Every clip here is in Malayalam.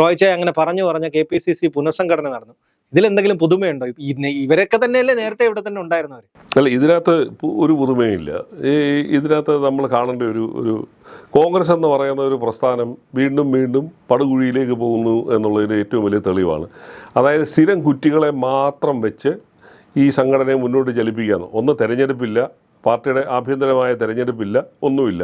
റോയ്ചെ അങ്ങനെ പറഞ്ഞു പറഞ്ഞ കെ പി സി സി പുനഃസംഘടന നടന്നു. ഇതിലെന്തെങ്കിലും പുതുമയുണ്ടോ? ഇവരൊക്കെ തന്നെയല്ലേ നേരത്തെ ഇവിടെ തന്നെ ഉണ്ടായിരുന്നവർ അല്ല ഇതിനകത്ത് ഒരു പുതുമയില്ല. ഈ ഇതിനകത്ത് നമ്മൾ കാണേണ്ട ഒരു ഒരു കോൺഗ്രസ് എന്ന് പറയുന്ന ഒരു പ്രസ്ഥാനം വീണ്ടും വീണ്ടും പടുകുഴിയിലേക്ക് പോകുന്നു എന്നുള്ളതിന്റെ ഏറ്റവും വലിയ തെളിവാണ്. അതായത് സ്ഥിരം കുറ്റികളെ മാത്രം വെച്ച് ഈ സംഘടനയെ മുന്നോട്ട് ചലിപ്പിക്കുകയാണ്. ഒന്ന് തെരഞ്ഞെടുപ്പില്ല പാർട്ടിയുടെ ആഭ്യന്തരമായ തെരഞ്ഞെടുപ്പില്ല ഒന്നുമില്ല.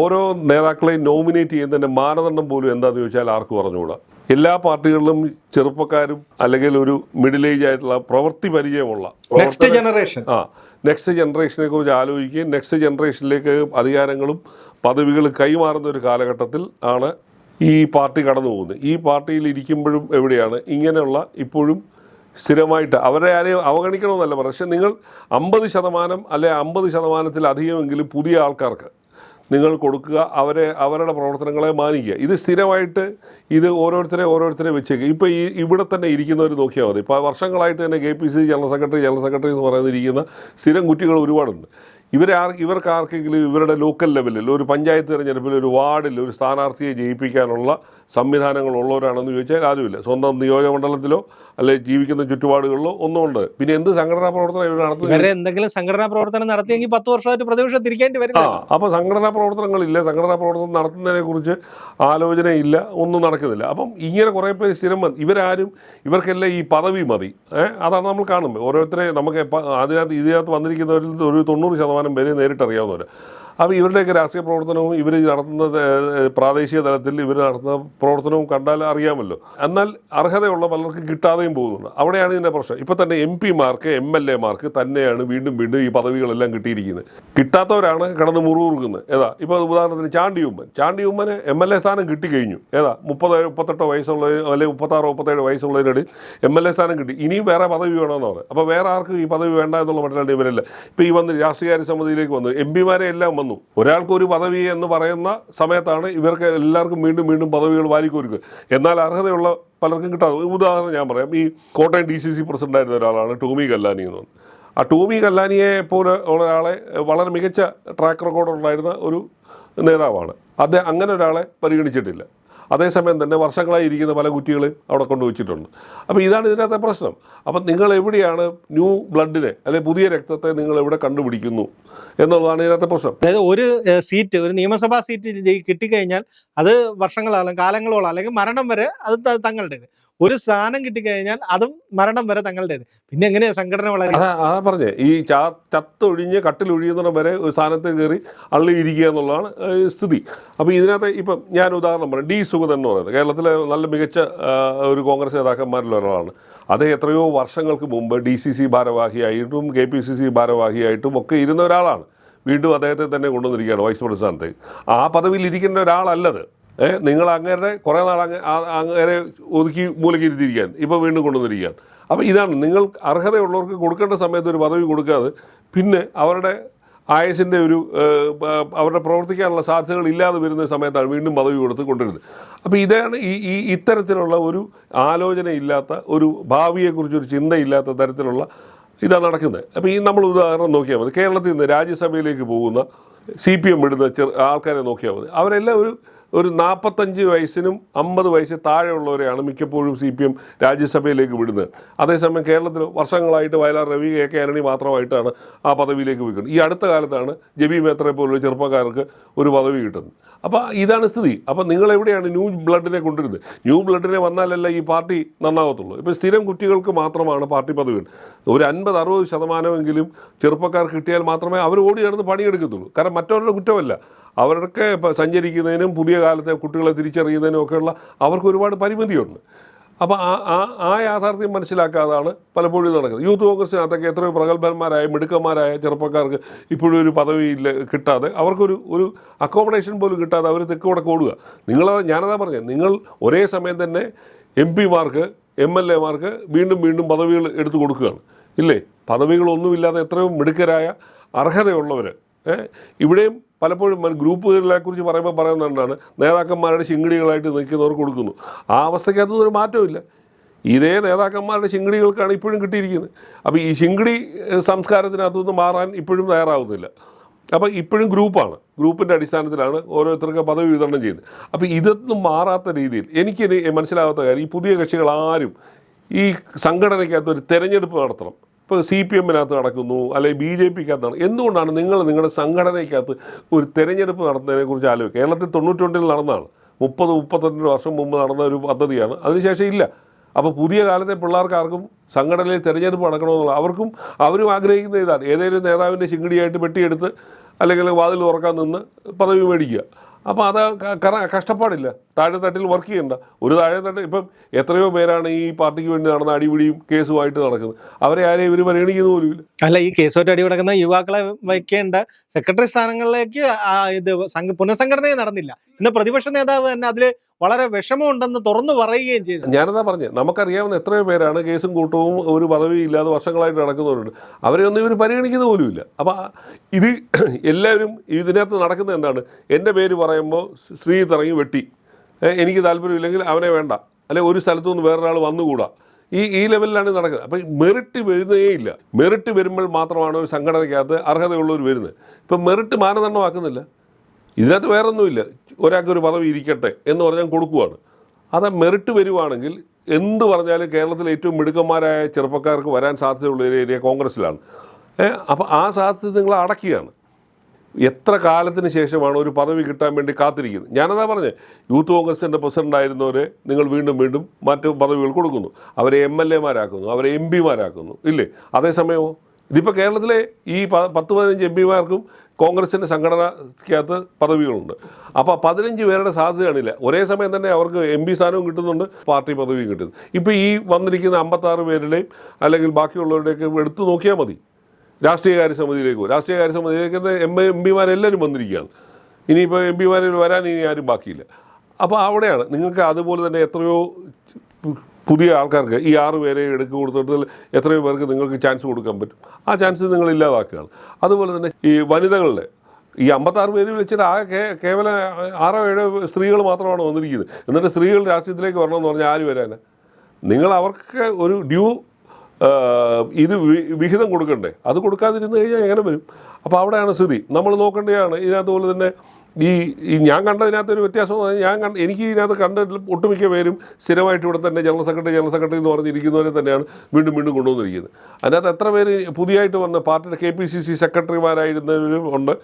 ഓരോ നേതാക്കളെയും നോമിനേറ്റ് ചെയ്യുന്നതിന്റെ മാനദണ്ഡം പോലും എന്താണെന്ന് ചോദിച്ചാൽ ആർക്കും പറഞ്ഞുകൂടാ എല്ലാ പാർട്ടികളിലും ചെറുപ്പക്കാരും അല്ലെങ്കിൽ ഒരു മിഡിൽ ഏജ് ആയിട്ടുള്ള പ്രവൃത്തി പരിചയമുള്ള നെക്സ്റ്റ് ജനറേഷൻ ആ നെക്സ്റ്റ് ജനറേഷനെ കുറിച്ച് ആലോചിക്കുകയും നെക്സ്റ്റ് ജനറേഷനിലേക്ക് അധികാരങ്ങളും പദവികളും കൈമാറുന്ന ഒരു കാലഘട്ടത്തിൽ ആണ് ഈ പാർട്ടി കടന്നു പോകുന്നത് ഈ പാർട്ടിയിൽ ഇരിക്കുമ്പോഴും എവിടെയാണ്? ഇങ്ങനെയുള്ള ഇപ്പോഴും സ്ഥിരമായിട്ട് അവരെ ആരെയും അവഗണിക്കണമെന്നല്ല പക്ഷേ നിങ്ങൾ അമ്പത് ശതമാനം അല്ലെ അമ്പത് ശതമാനത്തിലധികമെങ്കിലും പുതിയ ആൾക്കാർക്ക് നിങ്ങൾ കൊടുക്കുക അവരെ അവരുടെ പ്രവർത്തനങ്ങളെ മാനിക്കുക. ഇത് സ്ഥിരമായിട്ട് ഇത് ഓരോരുത്തരെ ഓരോരുത്തരെ വെച്ചേക്കുക ഇപ്പോൾ ഈ ഇവിടെ തന്നെ ഇരിക്കുന്നവർ നോക്കിയാൽ മതി. ഇപ്പോൾ വർഷങ്ങളായിട്ട് തന്നെ K P C general secretary general secretary എന്ന് പറയുന്നിരിക്കുന്ന സ്ഥിരം കുറ്റികൾ ഒരുപാടുണ്ട്. ഇവരെ ആർ ഇവർക്ക് ആർക്കെങ്കിലും ഇവരുടെ ലോക്കൽ ലെവലിൽ ഒരു പഞ്ചായത്ത് തിരഞ്ഞെടുപ്പിൽ ഒരു വാർഡിൽ ഒരു സ്ഥാനാർത്ഥിയെ ജയിപ്പിക്കാനുള്ള സംവിധാനങ്ങൾ ഉള്ളവരാണെന്ന് ചോദിച്ചാൽ ആരുമില്ല സ്വന്തം നിയോജകമണ്ഡലത്തിലോ അല്ലെ ജീവിക്കുന്ന ചുറ്റുപാടുകളിലോ ഒന്നും ഉണ്ട് പിന്നെ എന്ത് സംഘടനാ പ്രവർത്തനം ഇവർ നടത്തുന്നത്? എന്തെങ്കിലും സംഘടനാ പ്രവർത്തനം നടത്തിയെങ്കിൽ പത്ത് വർഷമായിട്ട് പ്രതിപക്ഷം തിരിക്കേണ്ടി ആ വരില്ല അപ്പോൾ സംഘടനാ പ്രവർത്തനങ്ങളില്ല. സംഘടനാ പ്രവർത്തനം നടത്തുന്നതിനെ കുറിച്ച് ആലോചനയില്ല ഒന്നും നടക്കുന്നില്ല. അപ്പം ഇങ്ങനെ കുറേ പേര് സ്ഥിരം ഇവരാരും ഇവർക്കെല്ലാം ഈ പദവി മതി. ഏഹ് അതാണ് നമ്മൾ കാണുന്നത്. ഓരോരുത്തരെ നമുക്ക് അതിനകത്ത് ഇതിനകത്ത് വന്നിരിക്കുന്നവരിൽ ഒരു തൊണ്ണൂറ് ശതമാനം പേര് നേരിട്ടറിയാവുന്നവർ അപ്പോൾ ഇവരുടെയൊക്കെ രാഷ്ട്രീയ പ്രവർത്തനവും ഇവർ നടത്തുന്ന പ്രാദേശിക തലത്തിൽ ഇവർ നടത്തുന്ന പ്രവർത്തനവും കണ്ടാൽ അറിയാമല്ലോ. എന്നാൽ അർഹതയുള്ള പലർക്കും കിട്ടാതെയും പോകുന്നുണ്ട്. അവിടെയാണ് ഇതിന്റെ പ്രശ്നം. ഇപ്പോൾ തന്നെ എം പിമാർക്ക് എം എൽ എമാർക്ക് തന്നെയാണ് വീണ്ടും വീണ്ടും ഈ പദവികളെല്ലാം കിട്ടിയിരിക്കുന്നത്. കിട്ടാത്തവരാണ് കിടന്ന് മുറുകുറുക്കുന്നത്. ഏതാ? ഇപ്പോൾ ഉദാഹരണത്തിന് ചാണ്ടി ഉമ്മൻ ചാണ്ടി ഉമ്മന് എം എൽ എ സ്ഥാനം കിട്ടിക്കഴിഞ്ഞു. ഏതാ? മുപ്പത് മുപ്പത്തെട്ടോ വയസ്സുള്ള അല്ലെങ്കിൽ മുപ്പത്താറോ മുപ്പത്തേഴ് വയസ്സുള്ളതിനിടയിൽ എം എൽ എ സ്ഥാനം കിട്ടി. ഇനിയും വേറെ പദവി വേണമെന്ന് പറയാം. അപ്പോൾ വേറെ ആർക്കും ഈ പദവി വേണ്ട എന്നുള്ള മട്ടിലാണ് ഇവരല്ല. ഇപ്പോൾ ഈ വന്ന് രാഷ്ട്രീയകാര്യ സമിതിയിലേക്ക് വന്നു എം പിമാരെ എല്ലാം ഒരാൾക്ക് ഒരു പദവി എന്ന് പറയുന്ന സമയത്താണ് ഇവർക്ക് എല്ലാവർക്കും വീണ്ടും വീണ്ടും പദവികൾ വാരിക്കൊരുക്കുക എന്നാൽ അർഹതയുള്ള പലർക്കും കിട്ടാതെ. ഉദാഹരണം ഞാൻ പറയാം. ഈ കോട്ടയം ഡി സി സി പ്രസിഡന്റായിരുന്ന ഒരാളാണ് ടോമി കല്ലാനി എന്ന് പറഞ്ഞു ആ ടോമി കല്ലാനിയെ പോലെ ഒരാളെ വളരെ മികച്ച ട്രാക്ക് റെക്കോർഡ് ഉണ്ടായിരുന്ന ഒരു നേതാവാണ്. അദ്ദേഹം അങ്ങനെ ഒരാളെ പരിഗണിച്ചിട്ടില്ല. അതേസമയം തന്നെ വർഷങ്ങളായി ഇരിക്കുന്ന പല കുറ്റികൾ അവിടെ കൊണ്ടുവച്ചിട്ടുണ്ട് അപ്പോൾ ഇതാണ് ഇതിനകത്തെ പ്രശ്നം. അപ്പം നിങ്ങൾ എവിടെയാണ് ന്യൂ ബ്ലഡിനെ അല്ലെങ്കിൽ പുതിയ രക്തത്തെ നിങ്ങൾ എവിടെ കണ്ടുപിടിക്കുന്നു എന്നുള്ളതാണ് ഇതിനകത്തെ പ്രശ്നം. അതായത് ഒരു സീറ്റ് ഒരു നിയമസഭാ സീറ്റ് കിട്ടിക്കഴിഞ്ഞാൽ അത് വർഷങ്ങളോളം കാലങ്ങളോളം അല്ലെങ്കിൽ മരണം വരെ അത് തങ്ങളുടേത്. ഒരു സ്ഥാനം കിട്ടിക്കഴിഞ്ഞാൽ അതും മരണം വരെ തങ്ങളുടേത്. പിന്നെ എങ്ങനെയാ സംഘടന വളരെ അതാ പറഞ്ഞേ ഈ ചാ ചത്തൊഴിഞ്ഞ് കട്ടിലൊഴിയുന്നിടം വരെ ഒരു സ്ഥാനത്ത് കയറി അള്ളിയിരിക്കുക എന്നുള്ളതാണ് സ്ഥിതി. അപ്പോൾ ഇതിനകത്ത് ഇപ്പം ഞാൻ ഉദാഹരണം പറയാം. ഡി സുഗതൻ എന്ന് പറയുന്നത് കേരളത്തിലെ നല്ല മികച്ച ഒരു കോൺഗ്രസ് നേതാക്കന്മാരിൽ ഒരാളാണ്. അത് എത്രയോ വർഷങ്ങൾക്ക് മുമ്പ് ഡി സി സി ഭാരവാഹിയായിട്ടും കെ പി സി സി ഭാരവാഹിയായിട്ടും ഒക്കെ ഇരുന്ന ഒരാളാണ്. വീണ്ടും അദ്ദേഹത്തെ തന്നെ കൊണ്ടുവന്നിരിക്കുകയാണ് വൈസ് പ്രസിഡന്റ്. ആ പദവിയിൽ ഇരിക്കേണ്ട ഒരാളല്ലത്. നിങ്ങൾ അങ്ങേരുടെ കുറേ നാൾ അങ്ങ് അങ്ങേരെ ഒതുക്കി മൂലയ്ക്ക് ഇരുത്തിയിരിക്കാൻ ഇപ്പോൾ വീണ്ടും കൊണ്ടുവന്നിരിക്കുകയാണ്. അപ്പോൾ ഇതാണ് നിങ്ങൾ അർഹതയുള്ളവർക്ക് കൊടുക്കേണ്ട സമയത്ത് ഒരു പദവി കൊടുക്കാതെ പിന്നെ അവരുടെ ആയസിന്റെ ഒരു അവരുടെ പ്രവർത്തിക്കാനുള്ള സാധ്യതകൾ ഇല്ലാതെ വരുന്ന സമയത്താണ് വീണ്ടും പദവി കൊടുത്ത് കൊണ്ടുവരുന്നത്. അപ്പോൾ ഇതാണ് ഈ ഈ ഇത്തരത്തിലുള്ള ഒരു ആലോചനയില്ലാത്ത ഒരു ഭാവിയെക്കുറിച്ചൊരു ചിന്തയില്ലാത്ത തരത്തിലുള്ള ഇതാണ് നടക്കുന്നത്. അപ്പോൾ ഈ നമ്മൾ ഉദാഹരണം നോക്കിയാൽ മതി. കേരളത്തിൽ നിന്ന് രാജ്യസഭയിലേക്ക് പോകുന്ന സി പി എം വിടുന്ന ചെറു ആൾക്കാരെ നോക്കിയാൽ മതി. അവരെല്ലാം ഒരു ഒരു നാൽപ്പത്തഞ്ച് വയസ്സിനും അമ്പത് വയസ്സിൽ താഴെയുള്ളവരെയാണ് മിക്കപ്പോഴും സി പി എം രാജ്യസഭയിലേക്ക് വിടുന്നത്. അതേസമയം കേരളത്തിൽ വർഷങ്ങളായിട്ട് വയലാർ രവി കെ കെ ആന്റണി മാത്രമായിട്ടാണ് ആ പദവിയിലേക്ക് വിൽക്കുന്നത് ഈ അടുത്ത കാലത്താണ് ജബി മേത്രയെ പോലുള്ള ചെറുപ്പക്കാർക്ക് ഒരു പദവി കിട്ടുന്നത്. അപ്പോൾ ഇതാണ് സ്ഥിതി. അപ്പോൾ നിങ്ങൾ എവിടെയാണ് ന്യൂ ബ്ലഡിനെ കൊണ്ടുവരുന്നത്? ന്യൂ ബ്ലഡിനെ വന്നാലല്ല ഈ പാർട്ടി നന്നാകത്തുള്ളൂ ഇപ്പോൾ സ്ഥിരം കുട്ടികൾക്ക് മാത്രമാണ് പാർട്ടി പദവി ഒരു അൻപത് അറുപത് ശതമാനമെങ്കിലും ചെറുപ്പക്കാർ കിട്ടിയാൽ മാത്രമേ അവർ ഓടി നടന്ന് പണിയെടുക്കത്തുള്ളൂ. കാരണം മറ്റവരുടെ കുറ്റമല്ല. അവർക്ക് സഞ്ചരിക്കുന്നതിനും പുതിയ കാലത്തെ കുട്ടികളെ തിരിച്ചറിയുന്നതിനും ഒക്കെയുള്ള അവർക്ക് ഒരുപാട് പരിമിതിയുണ്ട്. അപ്പോൾ ആ ആ ആ യാഥാർത്ഥ്യം മനസ്സിലാക്കാതാണ് പലപ്പോഴും നടക്കുന്നത്. യൂത്ത് കോൺഗ്രസിനകത്തൊക്കെ എത്രയോ പ്രഗത്ഭന്മാരായ മിടുക്കന്മാരായ ചെറുപ്പക്കാർക്ക് ഇപ്പോഴും ഒരു പദവിയില്ല കിട്ടാതെ അവർക്കൊരു ഒരു അക്കോമഡേഷൻ പോലും കിട്ടാതെ അവർ തെക്കോടെ കൂടുക നിങ്ങളത് ഞാനതാ പറഞ്ഞത്. നിങ്ങൾ ഒരേ സമയം തന്നെ എം പിമാർക്ക് എം എൽ എമാർക്ക് വീണ്ടും വീണ്ടും പദവികൾ എടുത്തു കൊടുക്കുകയാണ്. ഇല്ലേ? പദവികളൊന്നുമില്ലാതെ എത്രയോ മിടുക്കരായ അർഹതയുള്ളവർ ഇവിടെയും പലപ്പോഴും ഗ്രൂപ്പുകളെ കുറിച്ച് പറയുമ്പോൾ പറയുന്നതാണ് നേതാക്കന്മാരുടെ ശിങ്കിടികളായിട്ട് നിൽക്കുന്നവർ കൊടുക്കുന്നു. ആ അവസ്ഥയ്ക്കകത്തൊന്നും ഒരു മാറ്റമില്ല ഇതേ നേതാക്കന്മാരുടെ ശിങ്കിടികൾക്കാണ് ഇപ്പോഴും കിട്ടിയിരിക്കുന്നത്. അപ്പോൾ ഈ ശിങ്കിടി സംസ്കാരത്തിനകത്തുനിന്ന് മാറാൻ ഇപ്പോഴും തയ്യാറാവുന്നില്ല. അപ്പോൾ ഇപ്പോഴും ഗ്രൂപ്പാണ്. ഗ്രൂപ്പിന്റെ അടിസ്ഥാനത്തിലാണ് ഓരോരുത്തർക്ക് പദവി വിതരണം ചെയ്യുന്നത്. അപ്പോൾ ഇതൊന്നും മാറാത്ത രീതിയിൽ എനിക്ക് മനസ്സിലാവാത്ത കാര്യം ഈ പുതിയ കക്ഷികൾ ആരും ഈ സംഘടനയ്ക്കകത്ത് ഒരു തെരഞ്ഞെടുപ്പ് നടത്തണം. ഇപ്പോൾ സി പി എമ്മിനകത്ത് നടക്കുന്നു അല്ലെങ്കിൽ ബി ജെ പിക്കകത്ത് നടക്കുന്നു എന്തുകൊണ്ടാണ് നിങ്ങൾ നിങ്ങളുടെ സംഘടനയ്ക്കകത്ത് ഒരു തെരഞ്ഞെടുപ്പ് നടത്തുന്നതിനെക്കുറിച്ച് ആലോചിക്കുക? കേരളത്തിൽ തൊണ്ണൂറ്റൊണ്ടിൽ നടന്നതാണ്. മുപ്പത് മുപ്പത്തെട്ട് വർഷം മുമ്പ് നടന്ന ഒരു പദ്ധതിയാണ്. അതിനുശേഷം ഇല്ല. അപ്പോൾ പുതിയ കാലത്തെ പിള്ളേർക്ക് ആർക്കും സംഘടനയിൽ തിരഞ്ഞെടുപ്പ് നടക്കണമെന്നുള്ള അവർക്കും അവരും ആഗ്രഹിക്കുന്ന ഇതാണ്. ഏതെങ്കിലും നേതാവിന്റെ ശിങ്കിടിയായിട്ട് പെട്ടിയെടുത്ത് അല്ലെങ്കിൽ വാതിൽ തുറക്കാൻ നിന്ന് പദവി മേടിക്കുക. അപ്പോൾ അത് കറ- കഷ്ടപ്പാടില്ല. താഴെത്തട്ടിൽ വർക്ക് ചെയ്യണ്ട. ഒരു താഴെത്തട്ടിൽ ഇപ്പം എത്രയോ പേരാണ് ഈ പാർട്ടിക്ക് വേണ്ടി നടന്ന അടിപിടിയും കേസുമായിട്ട് നടക്കുന്നത്. അവരെ ആരെയും ഇവർ പരിഗണിക്കുന്ന പോലുമില്ല അല്ല ഈ കേസുമായിട്ട് അടി കിടക്കുന്ന യുവാക്കളെ വയ്ക്കേണ്ട സെക്രട്ടറി സ്ഥാനങ്ങളിലേക്ക് ഇത് സംഘ- പുനഃസംഘടനയെ നടന്നില്ല. ഇന്ന് പ്രതിപക്ഷ നേതാവ് തന്നെ അതിൽ വളരെ വിഷമമുണ്ടെന്ന് തുറന്നു പറയുകയും ചെയ്തു. ഞാനെന്താ പറഞ്ഞത് നമുക്കറിയാവുന്ന എത്രയോ പേരാണ് കേസും കൂട്ടവും ഒരു പദവി ഇല്ലാതെ വർഷങ്ങളായിട്ട് നടക്കുന്നവരുണ്ട്. അവരെ ഒന്നും ഇവർ പരിഗണിക്കുന്ന പോലുമില്ല. അപ്പോൾ ഇത് എല്ലാവരും ഇതിനകത്ത് നടക്കുന്നത് എന്താണ്? എന്റെ പേര് പറയുമ്പോൾ സ്ത്രീ തിറങ്ങി വെട്ടി. എനിക്ക് താല്പര്യമില്ലെങ്കിൽ അവനെ വേണ്ട. അല്ലെങ്കിൽ ഒരു സ്ഥലത്തു നിന്ന് വേറൊരാൾ വന്നുകൂടാ. ഈ ഈ ലെവലിലാണ് നടക്കുന്നത്. അപ്പം മെറിറ്റ് വരുന്നേ ഇല്ല. മെറിറ്റ് വരുമ്പോൾ മാത്രമാണ് ഒരു സംഘടനയ്ക്കകത്ത് അർഹതയുള്ളവർ വരുന്നത്. ഇപ്പം മെറിറ്റ് മാനദണ്ഡമാക്കുന്നില്ല. ഇതിനകത്ത് വേറൊന്നുമില്ല. ഒരാൾക്ക് ഒരു പദവി ഇരിക്കട്ടെ എന്ന് പറഞ്ഞാൽ കൊടുക്കുവാണ്. അത് മെറിറ്റ് വരുവാണെങ്കിൽ എന്ത് പറഞ്ഞാലും കേരളത്തിലെ ഏറ്റവും മിടുക്കന്മാരായ ചെറുപ്പക്കാർക്ക് വരാൻ സാധ്യതയുള്ള ഒരു ഏരിയ കോൺഗ്രസ്സിലാണ്. അപ്പോൾ ആ സാധ്യത നിങ്ങൾ അടക്കുകയാണ് എത്ര കാലത്തിന് ശേഷമാണ് ഒരു പദവി കിട്ടാൻ വേണ്ടി കാത്തിരിക്കുന്നത്? ഞാനതാ പറഞ്ഞത് യൂത്ത് കോൺഗ്രസിന്റെ പ്രസിഡന്റ് ആയിരുന്നവരെ നിങ്ങൾ വീണ്ടും വീണ്ടും മറ്റ് പദവികൾ കൊടുക്കുന്നു. അവരെ എം എൽ എമാരാക്കുന്നു അവരെ എം പിമാരാക്കുന്നു ഇല്ലേ? അതേസമയമോ? ഇതിപ്പോൾ കേരളത്തിലെ ഈ പത്ത് പതിനഞ്ച് എം പിമാർക്കും കോൺഗ്രസിന്റെ സംഘടനയ്ക്കകത്ത് പദവികളുണ്ട്. അപ്പോൾ പതിനഞ്ച് പേരുടെ സാധ്യതയാണില്ല ഒരേ സമയം തന്നെ അവർക്ക് എം പി സ്ഥാനവും കിട്ടുന്നുണ്ട് പാർട്ടി പദവിയും കിട്ടുന്നു. ഇപ്പോൾ ഈ വന്നിരിക്കുന്ന അമ്പത്താറ് പേരുടെയും അല്ലെങ്കിൽ ബാക്കിയുള്ളവരുടെയൊക്കെ എടുത്തു നോക്കിയാൽ മതി. രാഷ്ട്രീയകാര്യ സമിതിയിലേക്ക് രാഷ്ട്രീയകാര്യ സമിതിയിലേക്ക് എം എം പിമാരെല്ലാവരും വന്നിരിക്കുകയാണ്. ഇനിയിപ്പോൾ എം പിമാരിൽ വരാൻ ഇനി ആരും ബാക്കിയില്ല. അപ്പോൾ അവിടെയാണ് നിങ്ങൾക്ക് അതുപോലെ തന്നെ എത്രയോ പുതിയ ആൾക്കാർക്ക് ഈ ആറ് പേരെ എടുക്കുക കൊടുത്തിട്ട് എത്രയോ പേർക്ക് നിങ്ങൾക്ക് ചാൻസ് കൊടുക്കാൻ പറ്റും. ആ ചാൻസ് നിങ്ങൾ ഇല്ലാതാക്കുകയാണ്. അതുപോലെ തന്നെ ഈ വനിതകളുടെ ഈ അമ്പത്താറ് പേര് വെച്ചിട്ട് ആ കേ കേവലം ആറോ ഏഴോ സ്ത്രീകൾ മാത്രമാണ് വന്നിരിക്കുന്നത്. എന്നിട്ട് സ്ത്രീകൾ രാഷ്ട്രീയത്തിലേക്ക് വരണമെന്ന് പറഞ്ഞാൽ ആര് വരാന്? നിങ്ങൾ അവർക്ക് ഒരു ഡ്യൂ ഇത് വിഹിതം കൊടുക്കണ്ടേ? അത് കൊടുക്കാതിരുന്ന് കഴിഞ്ഞാൽ എങ്ങനെ വരും? അപ്പോൾ അവിടെയാണ് സ്ഥിതി. നമ്മൾ നോക്കേണ്ടതാണ് ഇതിനകത്തുപോലെ തന്നെ ഈ ഈ ഞാൻ കണ്ടതിനകത്ത് ഒരു വ്യത്യാസം എന്ന് പറഞ്ഞാൽ ഞാൻ കണ്ട എനിക്ക് ഇതിനകത്ത് കണ്ടിട്ട് ഒട്ടുമിക്ക പേരും സ്ഥിരമായിട്ട് ഇവിടെ തന്നെ ജനറൽ സെക്രട്ടറി ജനറൽ സെക്രട്ടറി എന്ന് പറഞ്ഞിരിക്കുന്നവരെ തന്നെയാണ് വീണ്ടും വീണ്ടും കൊണ്ടുവന്നിരിക്കുന്നത്. അതിനകത്ത് എത്ര പേര് പുതിയതായിട്ട് വന്ന പാർട്ടിയുടെ കെ പി സി സി സെക്രട്ടറിമാരായിരുന്നവരും ഉണ്ട്.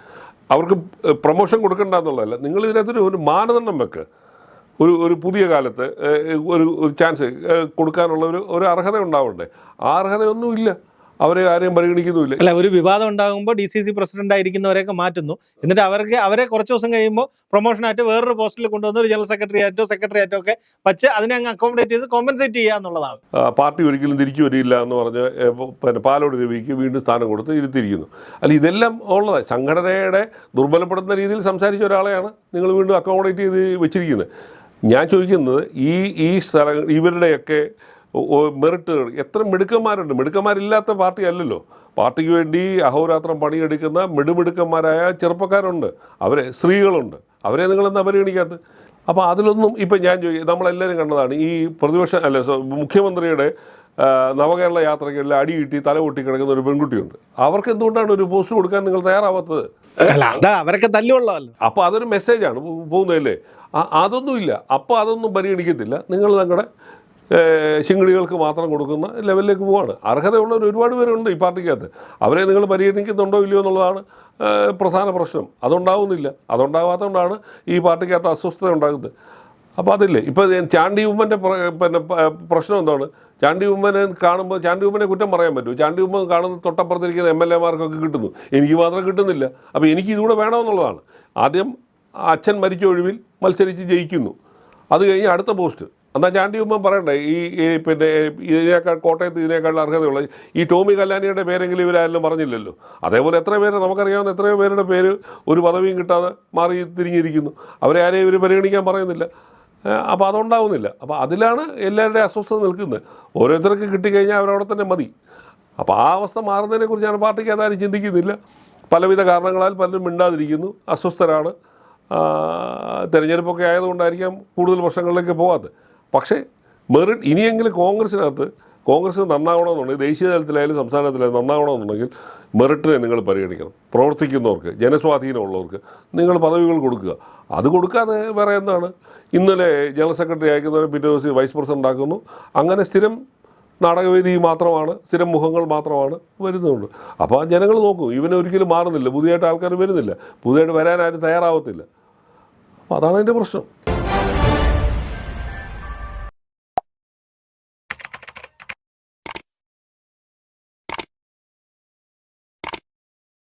അവർക്ക് പ്രൊമോഷൻ കൊടുക്കണ്ട എന്നുള്ളതല്ല. നിങ്ങൾ ഇതിനകത്തൊരു ഒരു മാനദണ്ഡം വെക്ക്. ഒരു ഒരു പുതിയ കാലത്ത് ഒരു ഒരു ചാൻസ് കൊടുക്കാനുള്ള ഒരു ഒരു അർഹത ഉണ്ടാവണ്ടേ? ആ അർഹതയൊന്നും ഇല്ല അവരെ ആരെയും പരിഗണിക്കുന്നുമില്ല. അല്ല ഒരു വിവാദം ഉണ്ടാകുമ്പോൾ ഡി സി സി പ്രസിഡന്റ് ആയിരിക്കുന്നവരെയൊക്കെ മാറ്റുന്നു. എന്നിട്ട് അവർക്ക് അവരെ കുറച്ച് ദിവസം കഴിയുമ്പോൾ പ്രൊമോഷൻ പ്രൊമോഷനായിട്ട് വേറൊരു പോസ്റ്റിൽ കൊണ്ടുവന്ന് ഒരു ജനറൽ സെക്രട്ടറി ആയിട്ടോ സെക്രട്ടറി ആയിട്ടോ ഒക്കെ വച്ച് അതിനെ അങ്ങ് അക്കോമഡേറ്റ് ചെയ്ത് കോമ്പൻസേറ്റ് ചെയ്യുക എന്നുള്ളതാണ്. പാർട്ടി ഒരിക്കലും തിരിച്ചു വരില്ല എന്ന് പറഞ്ഞ് പിന്നെ പാലോട് രവിക്ക് വീണ്ടും സ്ഥാനം കൊടുത്ത് ഇരുത്തിയിരിക്കുന്നു. അല്ല ഇതെല്ലാം ഉള്ളതാണ് സംഘടനയുടെ ദുർബലപ്പെടുത്തുന്ന രീതിയിൽ സംസാരിച്ച ഒരാളെയാണ് നിങ്ങൾ വീണ്ടും അക്കോമഡേറ്റ് ചെയ്ത് വെച്ചിരിക്കുന്നത്. ഞാൻ ചോദിക്കുന്നത് ഈ ഈ സ്ഥലങ്ങൾ ഇവരുടെയൊക്കെ മെറിറ്റുകൾ എത്ര മിടുക്കന്മാരുണ്ട്. മിടുക്കന്മാരില്ലാത്ത പാർട്ടി അല്ലല്ലോ. പാർട്ടിക്ക് വേണ്ടി അഹോരാത്രം പണിയെടുക്കുന്ന മിടുമിടുക്കന്മാരായ ചെറുപ്പക്കാരുണ്ട്. അവരെ സ്ത്രീകളുണ്ട്. അവരെ നിങ്ങളെന്താ പരിഗണിക്കാത്തത്? അപ്പോൾ അതിലൊന്നും ഇപ്പം ഞാൻ ചോദിക്കും നമ്മളെല്ലാവരും കണ്ടതാണ് ഈ പ്രതിപക്ഷ അല്ല മുഖ്യമന്ത്രിയുടെ നവകേരള യാത്രയ്ക്കെല്ലാം അടി കിട്ടി തല കിടക്കുന്ന ഒരു പെൺകുട്ടിയുണ്ട്. അവർക്ക് എന്തുകൊണ്ടാണ് ഒരു പോസ്റ്റ് കൊടുക്കാൻ നിങ്ങൾ തയ്യാറാവാത്തത്? അവരൊക്കെ തല്ലുള്ളതല്ലോ അപ്പോൾ അതൊരു മെസ്സേജാണ് പോകുന്നതല്ലേ? അതൊന്നുമില്ല. അപ്പോൾ അതൊന്നും പരിഗണിക്കത്തില്ല. നിങ്ങൾ നിങ്ങളുടെ ശിങ്കിടികൾക്ക് മാത്രം കൊടുക്കുന്ന ലെവലിലേക്ക് പോവാണ്. അർഹതയുള്ളവർ ഒരുപാട് പേരുണ്ട് ഈ പാർട്ടിക്കകത്ത്. അവരെ നിങ്ങൾ പരിഗണിക്കുന്നുണ്ടോ ഇല്ലയോ എന്നുള്ളതാണ് പ്രധാന പ്രശ്നം. അതുണ്ടാവുന്നില്ല. അതുണ്ടാവാത്തതുകൊണ്ടാണ് ഈ പാർട്ടിക്കകത്ത് അസ്വസ്ഥത ഉണ്ടാകുന്നത്. അപ്പോൾ അതില്ലേ? ഇപ്പോൾ ചാണ്ടി ഉമ്മന്റെ പിന്നെ പ്രശ്നം എന്താണ്? ചാണ്ടി ഉമ്മനെ കാണുമ്പോൾ ചാണ്ടി ഉമ്മനെ കുറ്റം പറയാൻ പറ്റുമോ ചാണ്ടി ഉമ്മ കാണുന്ന തൊട്ടപ്പുറത്തിരിക്കുന്ന എം എൽ എമാർക്കൊക്കെ കിട്ടുന്നു. എനിക്ക് മാത്രം കിട്ടുന്നില്ല. അപ്പോൾ എനിക്ക് ഇതുകൂടെ വേണമെന്നുള്ളതാണ്. ആദ്യം അച്ഛൻ മരിച്ച ഒഴിവിൽ മത്സരിച്ച് ജയിക്കുന്നു. അത് കഴിഞ്ഞ് അടുത്ത പോസ്റ്റ്. എന്നാൽ ചാണ്ടി ഉമ്മൻ പറയണ്ടേ? ഈ പിന്നെ ഇതിനേക്കാൾ കോട്ടയത്ത് ഇതിനേക്കാൾ അർഹതയുള്ള ഈ ടോമി കല്ലാനിയുടെ പേരെങ്കിലും ഇവരാരെല്ലാം പറഞ്ഞില്ലല്ലോ. അതേപോലെ എത്ര പേര് നമുക്കറിയാവുന്ന എത്രയോ പേരുടെ പേര് ഒരു പദവിയും കിട്ടാതെ മാറി തിരിഞ്ഞിരിക്കുന്നു. അവരെ ആരെയും ഇവർ പരിഗണിക്കാൻ പറയുന്നില്ല. അപ്പോൾ അതുണ്ടാവുന്നില്ല. അപ്പോൾ അതിലാണ് എല്ലാവരുടെയും അസ്വസ്ഥത നിൽക്കുന്നത്. ഓരോരുത്തർക്ക് കിട്ടിക്കഴിഞ്ഞാൽ അവരവിടെ തന്നെ മതി. അപ്പോൾ ആ അവസ്ഥ മാറുന്നതിനെക്കുറിച്ചാണ് പാർട്ടിക്ക് അതാരും ചിന്തിക്കുന്നില്ല. പലവിധ കാരണങ്ങളാൽ പലരും മിണ്ടാതിരിക്കുന്നു. അസ്വസ്ഥരാണ്. തെരഞ്ഞെടുപ്പൊക്കെ ആയതുകൊണ്ടായിരിക്കാം കൂടുതൽ വർഷങ്ങളിലേക്ക് പോകാത്തത് പക്ഷേ മെറിറ്റ് ഇനിയെങ്കിലും കോൺഗ്രസിനകത്ത് കോൺഗ്രസ് നന്നാവണമെന്നുണ്ടെങ്കിൽ ദേശീയ തലത്തിലായാലും സംസ്ഥാന തലത്തിലായാലും നന്നാവണമെന്നുണ്ടെങ്കിൽ മെറിറ്റിനെ നിങ്ങൾ പരിഗണിക്കണം. പ്രവർത്തിക്കുന്നവർക്ക് ജനസ്വാധീനമുള്ളവർക്ക് നിങ്ങൾ പദവികൾ കൊടുക്കുക. അത് കൊടുക്കാതെ വേറെ എന്താണ്? ഇന്നലെ ജനറൽ സെക്രട്ടറി അയക്കുന്നവരെ പിറ്റേ ദിവസം വൈസ് പ്രസിഡന്റ് ആക്കുന്നു. അങ്ങനെ സ്ഥിരം നാടകവേദി മാത്രമാണ് സ്ഥിരം മുഖങ്ങൾ മാത്രമാണ് വരുന്നുള്ളൂ. അപ്പോൾ ആ ജനങ്ങൾ നോക്കും ഇവനെ ഒരിക്കലും മാറുന്നില്ല. പുതിയതായിട്ട് ആൾക്കാർ വരുന്നില്ല. പുതിയതായിട്ട് വരാൻ ആരും തയ്യാറാവത്തില്ല. അപ്പോൾ അതാണ് അതിന്റെ പ്രശ്നം.